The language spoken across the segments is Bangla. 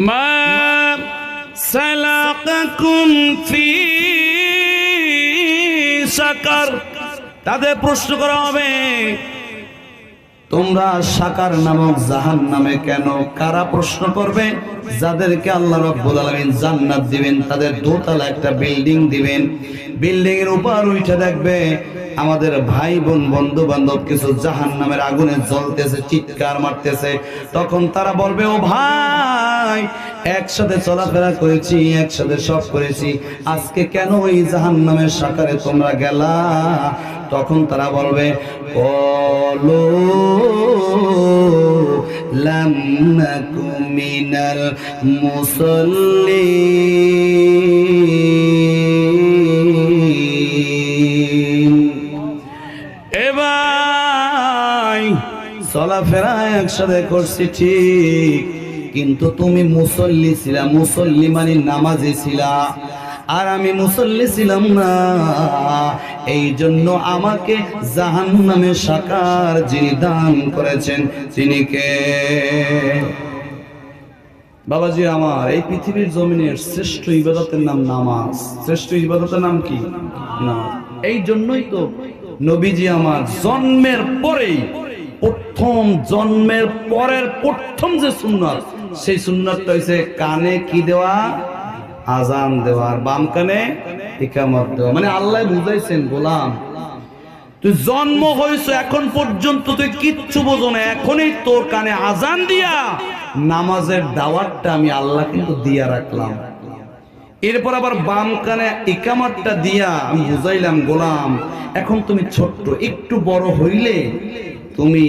ما سلقكم في سقر তাদের প্রশ্ন করা হবে তোমরা সাকার নামক জাহান নামে কেন? কারা প্রশ্ন করবে? যাদেরকে আল্লাহ রব্বুল আলামিন জান্নাত দিবেন, তাদের দোতলা একটা বিল্ডিং দিবেন। বিল্ডিং এর উপর উঠে দেখবে আমাদের ভাই বোন বন্ধু বান্ধব কিছু জাহান নামের আগুনে জ্বলতেছে, চিৎকার মারতেছে। তখন তারা বলবে, ও ভাই, একসাথে চলাফেরা করেছি, একসাথে সব করেছি। আজকে কেন ওই জাহান নামের সাকারে তোমরা গেলা? তখন তারা বলবে কলো লাম নাকু মিনাল মুসাল্লিন। এবার চলাফেরা একসাথে করছি ঠিক কিন্তু তুমি মুসল্লি ছিলা মুসল্লি মানে নামাজি ছিলা। আর আমি মুসল্লি ছিলাম না। এই জন্য আমাকে জাহান নামে সাকার যিনি দান করেছেন, তিনি কে? বাবাজি আমার, এই পৃথিবীর জমিনের শ্রেষ্ঠ ইবাদতের নাম নামাজ। শ্রেষ্ঠ ইবাদতের নাম কি? না। এই জন্যই তো নবীজি আমার জন্মের পরেই, প্রথম জন্মের পরের প্রথম যে সুন্নত, সেই সুন্নতটা হয়েছে কানে কি দেওয়া? আজান দেওয়া আর বাম কানে ইকামত দেওয়া। মানে আল্লাহ বুঝাইছেন, গোলাম, তুই জন্ম হয়েছ, এখন পর্যন্ত তুই কিচ্ছু বোঝো না, এখনই তোর কানে আজান দিয়া নামাজের দাওয়াতটা আমি আল্লাহ কিন্তু দিয়া রাখলাম। এরপর আবার বাম কানে ইকামাতটা দিয়া আমি বুঝাইলাম, গোলাম, এখন তুমি ছোট্ট, একটু বড় হইলে তুমি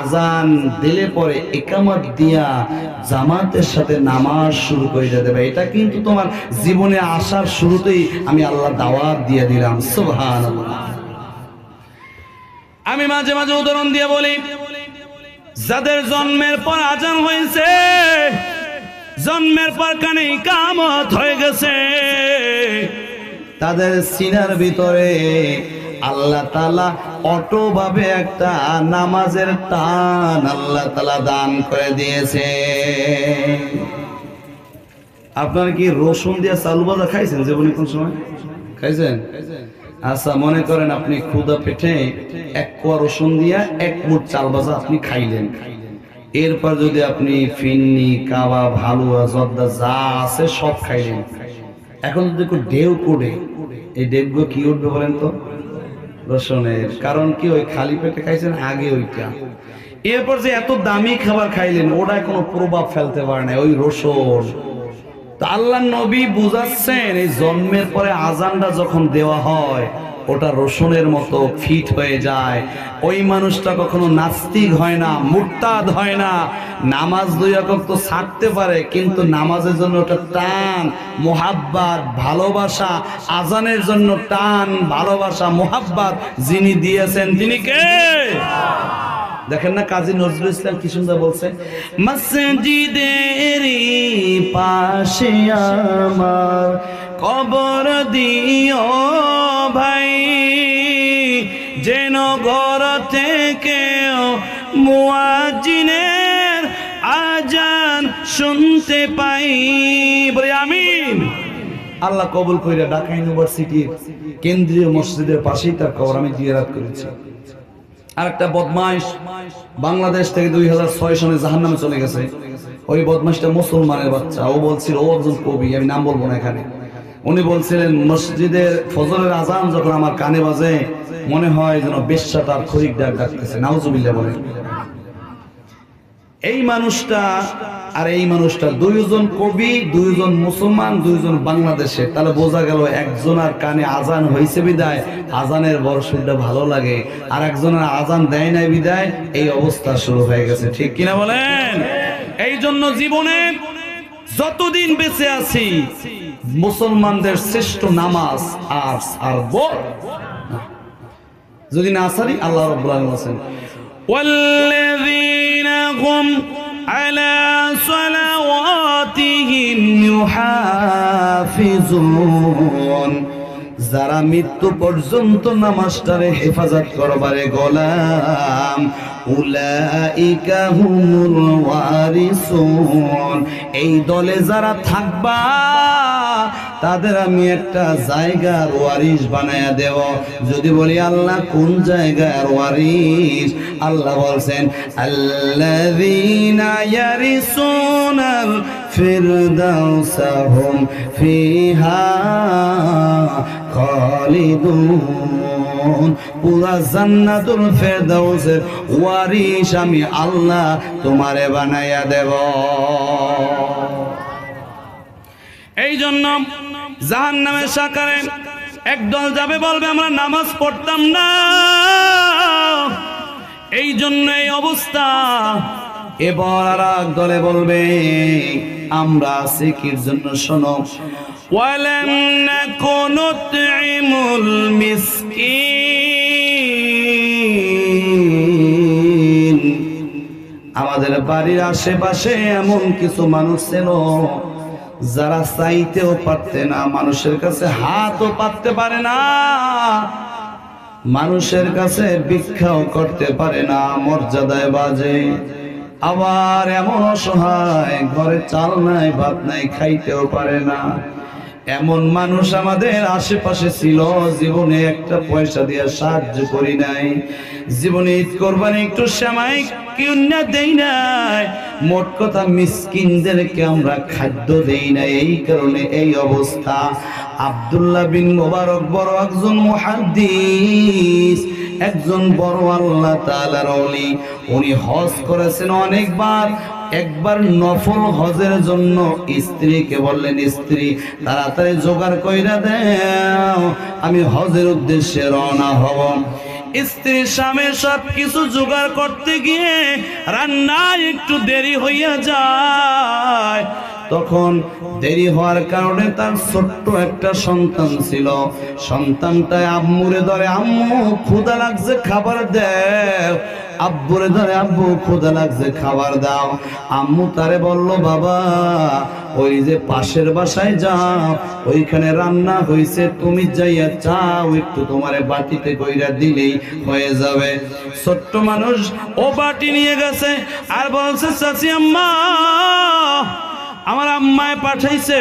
আজান দিলে পরে একামত দিয়া জামাতের সাথে নামাজ শুরু করে দেবে। এটা কিন্তু তোমার জীবনে আসার শুরুতেই আমি আল্লাহ দাওয়াত দিয়ে দিলাম। সুবহানাল্লাহ। আমি মাঝে মাঝে উদাহরণ দিয়ে বলি, যাদের জন্মের পর আজান হয়েছে, জন্মের পর কানে কামত হয়ে গেছে, তাদের সিনার ভিতরে আল্লাহ তালা অটো ভাবে একটা নামাজের টান আল্লাহ তালা দান করে দিয়েছে। আপনারা কি রসুন দিয়ে চালু বাজা খাইছেন জীবনে কোন সময়? খাইছেন? আচ্ছা মনে করেন আপনি ক্ষুদা পেটে এক কোয়া রসুন দিয়া এক মুঠ চাল ভাজা আপনি খাইলেন। এরপর যদি আপনি ফিন্নি কাবা ভালুয়া জর্দা যা আছে সব খাইলেন। এখন যদি ঢেউ করে এই ঢেউগুলো কি উঠবে বলেন তো? রসুনের। কারণ কি, ওই খালি পেটে খাইছেন, আগে ওইটা। এরপর যে এত দামি খাবার খাইলেন, ওটায় কোনো প্রভাব ফেলতে পারে না ওই রসুন। তা আল্লাহ নবী বুঝাচ্ছেন, এই জন্মের পরে আজানটা যখন দেওয়া হয় ওটা রসুনের মতো ফিট হয়ে যায়। ওই মানুষটা কখনো নাস্তিক হয় না, মুরতাদ হয় না। নামাজ দুই একক তো ছাড়তে পারে, কিন্তু নামাজের জন্য ওটা টান, মোহাব্বাত, ভালোবাসা, আজানের জন্য টান, ভালোবাসা, মোহাব্বাত যিনি দিয়েছেন, তিনি কে? দেখেন না কাজী নজরুল ইসলাম কি সুন্দর বলছে, মসজিদের পাশে আমার কবর দিও শুনতে পাই। বলে আমি আল্লাহ কবুল কইরা ঢাকা ইউনিভার্সিটির কেন্দ্রীয় মসজিদের পাশেই তার কবর আমি জিয়ারাত করেছি। আর একটা বদমাইশ বাংলাদেশ থেকে দুই হাজার ছয় সনে জাহান নামে চলে গেছে। ওই বদমাইশটা মুসলমানের বাচ্চা। ও বলছিল, ও একজন কবি, আমি নাম বলব না এখানে। উনি বলছিলেন, মসজিদের ফজরের আজান যখন আমার কানে বাজে, মনে হয় যেন বেশ্যা তার খরিক ডাক ডাকতেছে। নাউজুবিল্লাহ বলে এই মানুষটা আর এই মানুষটা দুইজন কবি দুইজন মুসলমান দুইজন বাংলাদেশে তাহলে বোঝা গেল একজনের কানে আজান হয়েছে বিদায় আজানের বর্ষটা ভালো লাগে আর একজনের আজান দেয় নাই বিদায় এই অবস্থা শুরু হয়ে গেছে ঠিক কিনা বলেন এই জন্য জীবনে যতদিন বেঁচে আছি মুসলমানদের শ্রেষ্ঠ নামাজ আর সারব যদি না সারি আল্লাহ রব্বুল আলামিন বলেন والذين هم على صلواتهم يحافظون. যারা মৃত্যু পর্যন্ত নামাজটারে হেফাজত করবারে গোলাম এই দলে যারা থাকবা, তাদের আমি একটা জায়গার ওয়ারিস বানায়া দেব। যদি বলি, আল্লাহ, কোন জায়গার ওয়ারিস আল্লাহ বলছেন, আল্লাযীনা ইয়ারিসুনাল ফিরদাউসা হুম ফিহা খালিদুন। পুরা জান্নাতুল ফেরদাউসের ওয়ারিস আমি আল্লাহ তোমারে বানায়া দেব। এই জন্য জাহান নামের সাকারে একদল যাবে বলবে, আমরা নামাজ পড়তাম না। এই জন্য এই অবস্থা এবার আর এক দলে বলবে আমরা আছি কির জন্য শোনো ولم نكن نطعم المسكين আমাদের বাড়ির আশেপাশে এমন কিছু মানুষ ছিল যারা চাইতেও পারতে না মানুষের কাছে হাতও পাততে পারে না মানুষের কাছে ভিক্ষাও করতে পারে না মর্যাদায় বাজে আবার এমন অসহায়, ঘরে চাল নাই, ভাত নাই, খাইতেও পারে না। এমন মানুষ আমাদের আশেপাশে ছিল, জীবনে একটা পয়সা দিয়ে সাহায্য করি নাই। জীবনে ঈদ করবানি একটু শ্যামাই না দেই নাই। মোট কথা মিসকিনদেরকে আমরা খাদ্য দেই নাই, এই কারণে এই অবস্থা। আব্দুল্লাহ বিন মোবারক বড় একজন মুহাদ্দিস। একজন বড় আল্লাহ তাআলার ওলি, উনি হজ করেছেন অনেকবার। একবার নফল হজের জন্য স্ত্রীকে বললেন, স্ত্রী, তাড়াতাড়ি জোগাড় কইরা দেও, আমি হজের উদ্দেশ্যে রওনা হব। স্ত্রী স্বামী সব কিছু জোগাড় করতে গিয়ে রান্নায় একটু দেরি হইয়া যায়। তখন দেরি হওয়ার কারণে তার ছোট্ট একটা সন্তান ছিল। সন্তানটা আম্মুরে ধরে, আম্মু ক্ষুদা লাগছে, খাবার দেও। আব্বুরে ধরে, আব্বু ক্ষুদা লাগছে, খাবার দাও। আম্মু তারে বলল, বাবা, ওই যে পাশের বাসায় যাও, ওইখানে রান্না হইছে, তুমি যাইয়া চাও, একটু তোমারে বাটিতে কইরা দিলেই হয়ে যাবে। ছোট্ট মানুষ, ও বাটি নিয়ে গেছে। আর বলছে, চাচি আম্মা আমার আম্মায় পাঠাইছে।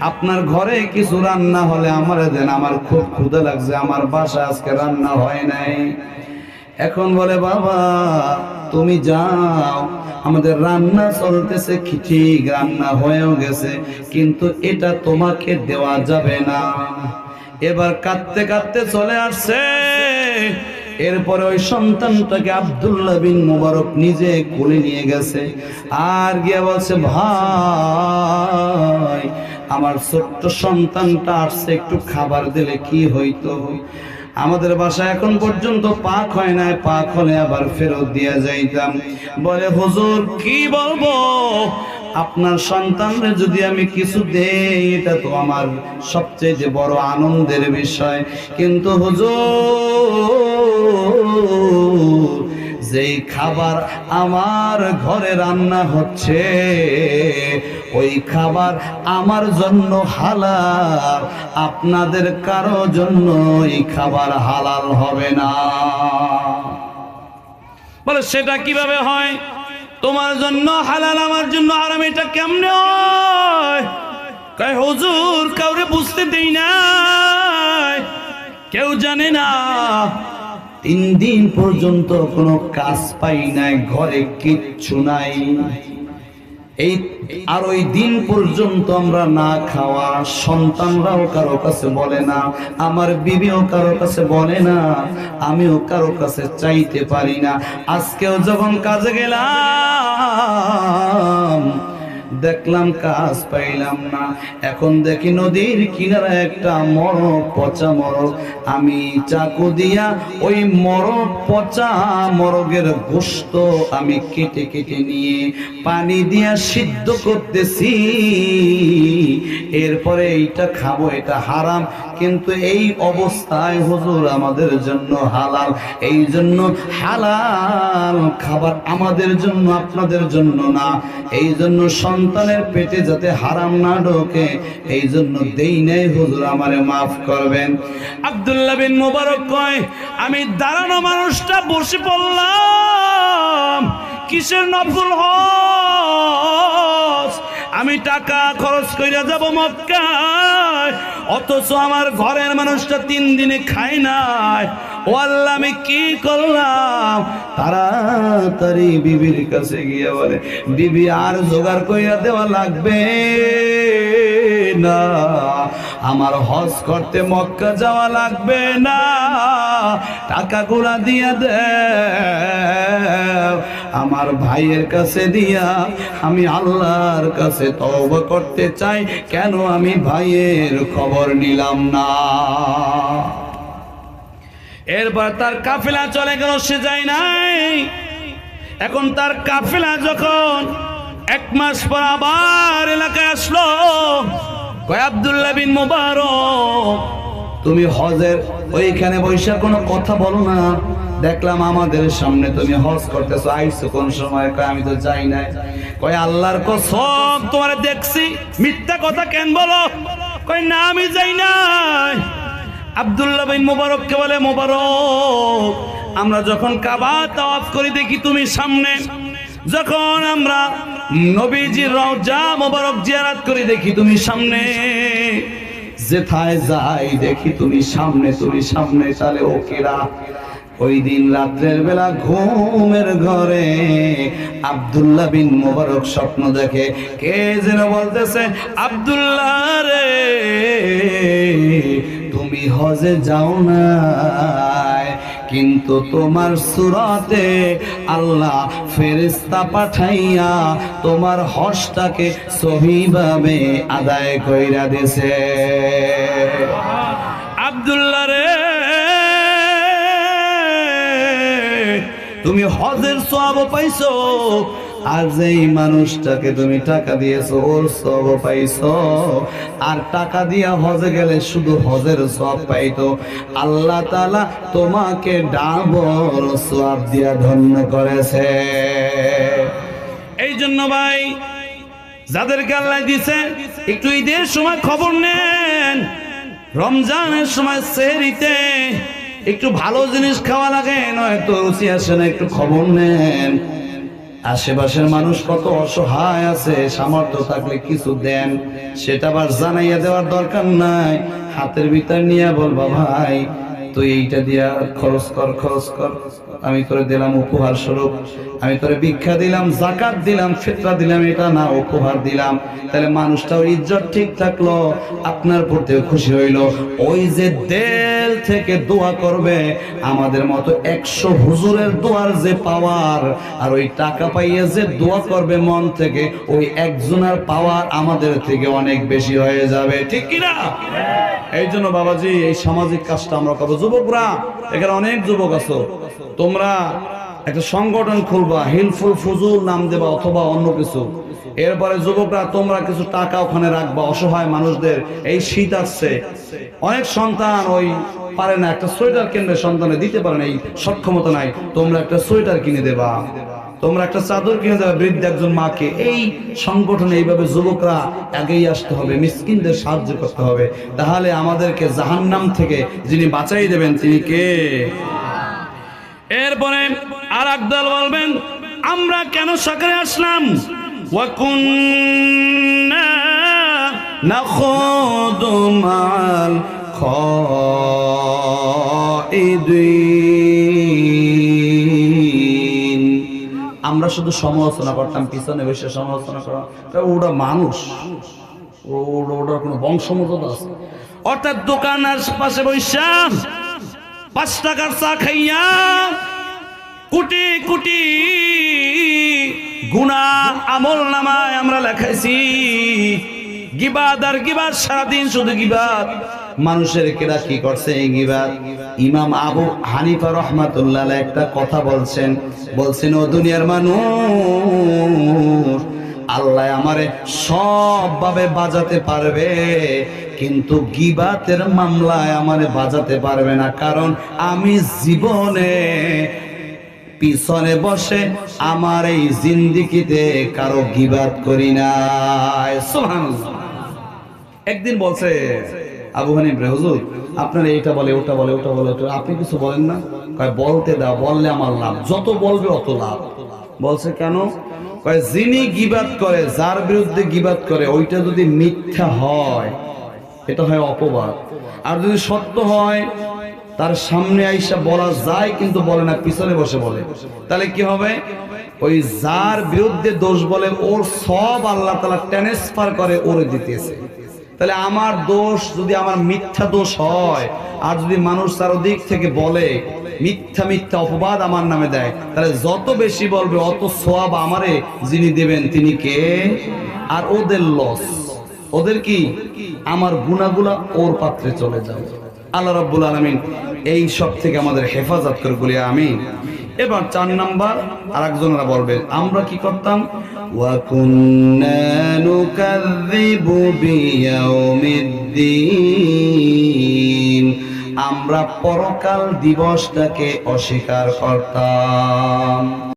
আপনার ঘরে কিছু রান্না হলে আমারে দেন, আমার খুব ক্ষুদা লাগছে, আমার বাসা আজকে রান্না হয় নাই। এখন বলে, বাবা, তুমি যাও, আমাদের রান্না চলতেছে, ঠিক রান্না হয়েও গেছে, কিন্তু এটা তোমাকে দেওয়া যাবে না। এবার কাঁদতে কাঁদতে চলে আসছে। এরপরে ওই সন্তানটাকে আব্দুল্লাহ বিন মুবারক নিজে কোলে নিয়ে গেছে। আর গিয়ে বলছে, ভাই, আমার ছোট্ট সন্তানটা আসছে, একটু খাবার দিলে কি হইতো? আমাদের বাসা এখন পর্যন্ত পাক হয় নাই, পাক হলে আবার ফেরত দিয়ে যাইতাম। বলে, হুজুর, কি বলব? আপনার সন্তানরে যদি আমি কিছু দেই, এটা তো আমার সবচেয়ে যে বড় আনন্দের বিষয়। কিন্তু হুজুর, যেই খাবার আমার ঘরে রান্না হচ্ছে, ওই খাবার আমার জন্য হালাল, আপনাদের কারও জন্য এই খাবার হালাল হবে না। বলে, সেটা কীভাবে হয়? তোমার জন্য হালাল, আমার জন্য আরাম এটা কেমনে কয়, হুজুর, কাউরে বুঝতে দেই না কেউ জানে না, তিন দিন পর্যন্ত কোনো কাজ পাই নাই, ঘরে কিচ্ছু নাই। এই আর ওই দিন পর্যন্ত আমরা না খাওয়া সন্তানরাও কারও কাছে বলে না, আমার বিবিও কারও কাছে বলে না, আমিও কারও কাছে চাইতে পারি না। আজকেও যখন কাজে গেলাম দেখলাম কাজ পাইলাম না। এখন দেখি নদীর কিনারে একটা মরক পচা মরক আমি চাকু দিয়া ওই মরক পচা মরগের গোস্ত আমি কেটে কেটে নিয়ে পানি দিয়া সিদ্ধ করতেছি। এরপরে এইটা খাব, এটা হারাম। কিন্তু এই অবস্থায় হুজুর আমাদের জন্য হালাল। এই জন্য হালাল খাবার আমাদের জন্য, আপনাদের জন্য না। এই জন্য সন্তান সন্তানের পেটে যাতে হারাম না ঢোকে এই জন্য দেই নাই হুজুর, আমারে মাফ করবেন। আব্দুল্লাহ বিন মোবারক কয়, আমি দাঁড়ানো মানুষটা বসে পড়লাম। কিসের নফল হজ আমি টাকা খরচ কইরা যাব মক্কায়। অথচ আমার ঘরের মানুষটা তিন দিনে খায় নাই। ও আল্লাহ, আমি কি করলাম? তাড়াতাড়ি বিবির কাছে গিয়ে বলে, বিবি, আর জোগাড় কইরা দেওয়া লাগবে না। আমার হজ করতে মক্কা যাওয়া লাগবে না। টাকাগুলা দিয়া দে আমার ভাইয়ের কাছে দিয়া আমি আল্লাহর কাছে তওবা করতে চাই। কেন আমি ভাইয়ের খবর নিলাম না? এরপর তার কাফেলা চলে গেল, সে যায় নাই। এখন তার কাফেলা যখন এক মাস পর আবার এলাকায় আসলো, কয়, আব্দুল্লাহ বিন মুবারক, তুমি হজের ওইখানে বৈশা কোনো কথা বলো না। দেখলাম আমাদের সামনে তুমি হজ করতেছো আইসো কোন সময়? কয়, আমি তো যাই নাই। কয়, আল্লাহর কসম, তোমার দেখছি, মিথ্যা কথা কেন বলো? কয়, না, আমি যাই নাই। আব্দুল্লাহ বিন মুবারককে বলে, মুবারক, আমরা যখন কাবা তাওয়াফ করি দেখি তুমি সামনে। যখন আমরা নবীজির রওজা মোবারক জিয়ারাত করি দেখি তুমি সামনে। যেথায় যাই দেখি তুমি সামনে তুমি সামনে তাহলে ওকেরা ওই দিন রাত্রের বেলা ঘুমের ঘরে আব্দুল্লাহ বিন মোবারক স্বপ্ন দেখে। কে যেন বলতেছে, আব্দুল্লাহ রে তুমি হজে যাও না কিন্তু তোমার সুরাতে আল্লাহ ফেরেস্তা পাঠাইয়া তোমার হজটাকে সহিভাবে আদায় কইরা দিছে। আব্দুল্লাহ রে, তুমি হজের সব পাইছো? আর যেই মানুষটাকে তুমি টাকা দিয়েছ, ওর সব পাইছো। আর টাকা দিয়া হজে গেলে শুধু হজের সব পাইতো। আল্লাহ তালা তোমাকে ডাবর সব দিয়া ধন্য করেছে। এই জন্য ভাই, যাদেরকে আল্লাহ দিছে একটু ঈদের সময় খবর নেন। রমজানের সময় সেহরিতে একটু ভালো জিনিস খাওয়া লাগে, নয়তো রুচি আসে না, একটু খবর নেন। আশেপাশের মানুষ কত অসহায় আছে, সামর্থ্য থাকলে কিছু দেন, সেটা আবার জানাইয়া দেওয়ার দরকার নাই। হাতের ভিতর নিয়ে বলবা ভাই তুই এইটা দিয়া খরচ কর খরচ কর। আমি করে দিলাম উপহার স্বরূপ আমি তোরে ভিক্ষা দিলাম জাকাত দিলাম, ফিতরা দিলাম, এটা না, উপহার দিলাম। তাহলে মানুষটাও ইজ্জত ঠিক থাকল, আপনার প্রতিও খুশি হইল। ওই যে দেল থেকে দোয়া করবে, আমাদের মতো একশো হুজুরের দোয়ার যে পাওয়ার, আর ওই টাকা পাইয়ে যে দোয়া করবে মন থেকে, ওই একজনের পাওয়ার আমাদের থেকে অনেক বেশি হয়ে যাবে। ঠিক কিনা? এই জন্য বাবাজি, এই সামাজিক কাজটা আমরা করব। যুবকরা, এখানে অনেক যুবক আছো। তোমরা একটা সংগঠন খুলবা, হিলফুল ফুজুল নাম দেবা অথবা অন্য কিছু। এরপরে যুবকরা, তোমরা কিছু টাকা ওখানে রাখবা, অসহায় মানুষদের। এই শীত আসছে। অনেক সন্তান ওই পারে না, একটা সোয়েটার কিনবে, সন্তানে দিতে পারে না, এই সক্ষমতা নাই। তোমরা একটা সোয়েটার কিনে দেবা। তোমরা একটা চাদর কিনে দেবে, বৃদ্ধ একজন মাকে। এই সংগঠনে এইভাবে যুবকরা আগেই আসতে হবে, মিসকিনদের সাহায্য করতে হবে। তাহলে আমাদেরকে জাহান্নাম থেকে যিনি বাঁচাই দেবেন, তিনি কে? এরপরে আর একদল বলবেন, আমরা কেন সকালে আসলাম? মাল আমরা শুধু সমালোচনা করতাম, পিছনে বসে সমালোচনা করা ওটা মানুষ। ওটা কোনো বংশমর্যাদা আছে? অর্থাৎ দোকানের পাশে বৈশা পাঁচ টাকার চা খাইয়া কোটি কোটি গুণা আমল নামায় আমরা লেখাইছি। গিবাদ আর গিবাদ, সারাদিন শুধু গিবাদ। মানুষের কেরা কি করছে ইমাম আবু হানিফা রহমাতুল্লাহ একটা কথা বলছেন। বলছেন, ও দুনিয়ার মানুষ, আল্লাহ আমারে সবভাবে বাজাতে পারবে, কিন্তু গিবাতের মামলায় আমারে বাজাতে পারবে না। কারণ আমি জীবনে পিছনে বসে আমার এই জিন্দিগিতে কারও গিবাদ করি সুবহানাল্লাহ। একদিন বলছে, আবু হানিফ রে, হুজুর, আপনার এইটা বলে, ওটা বলে ওটা বলে, ওটা আপনি কিছু বলেন না? কয়, বলতে দাও, বললে আমার লাভ, যত বলবে অত লাভ। বলছে, কেন? কয়, যিনি গিবাদ করে, যার বিরুদ্ধে গিবাদ করে, ওইটা যদি মিথ্যা হয়, এটা হয় অপবাদ। আর যদি সত্য হয় তার সামনে আইসা বলা যায় কিন্তু বলে না, পিছনে বসে বলে। তাহলে কি হবে? ওই যার বিরুদ্ধে দোষ বলে, ওর সব আল্লাহ তালা ট্রান্সফার করে, ওরে দিতেছে। তাহলে আমার দোষ যদি আমার মিথ্যা দোষ হয়, আর যদি মানুষ তার চারদিক থেকে বলে, মিথ্যা মিথ্যা অপবাদ আমার নামে দেয়, তাহলে যত বেশি বলবে, অত সোয়াব আমারে যিনি দেবেন, তিনি কে? আর ওদের লস ওদের কি? আমার গুণাগুলা ওর পাত্রে চলে যাবে। আল্লাহ রাব্বুল আলামিন এই সব থেকে আমাদের হেফাজত করে বলি, আমিন। এবার চার নাম্বার আর একজনরা বলবে, আমরা কি করতাম? আমরা পরকাল দিবসটাকে অস্বীকার করতাম।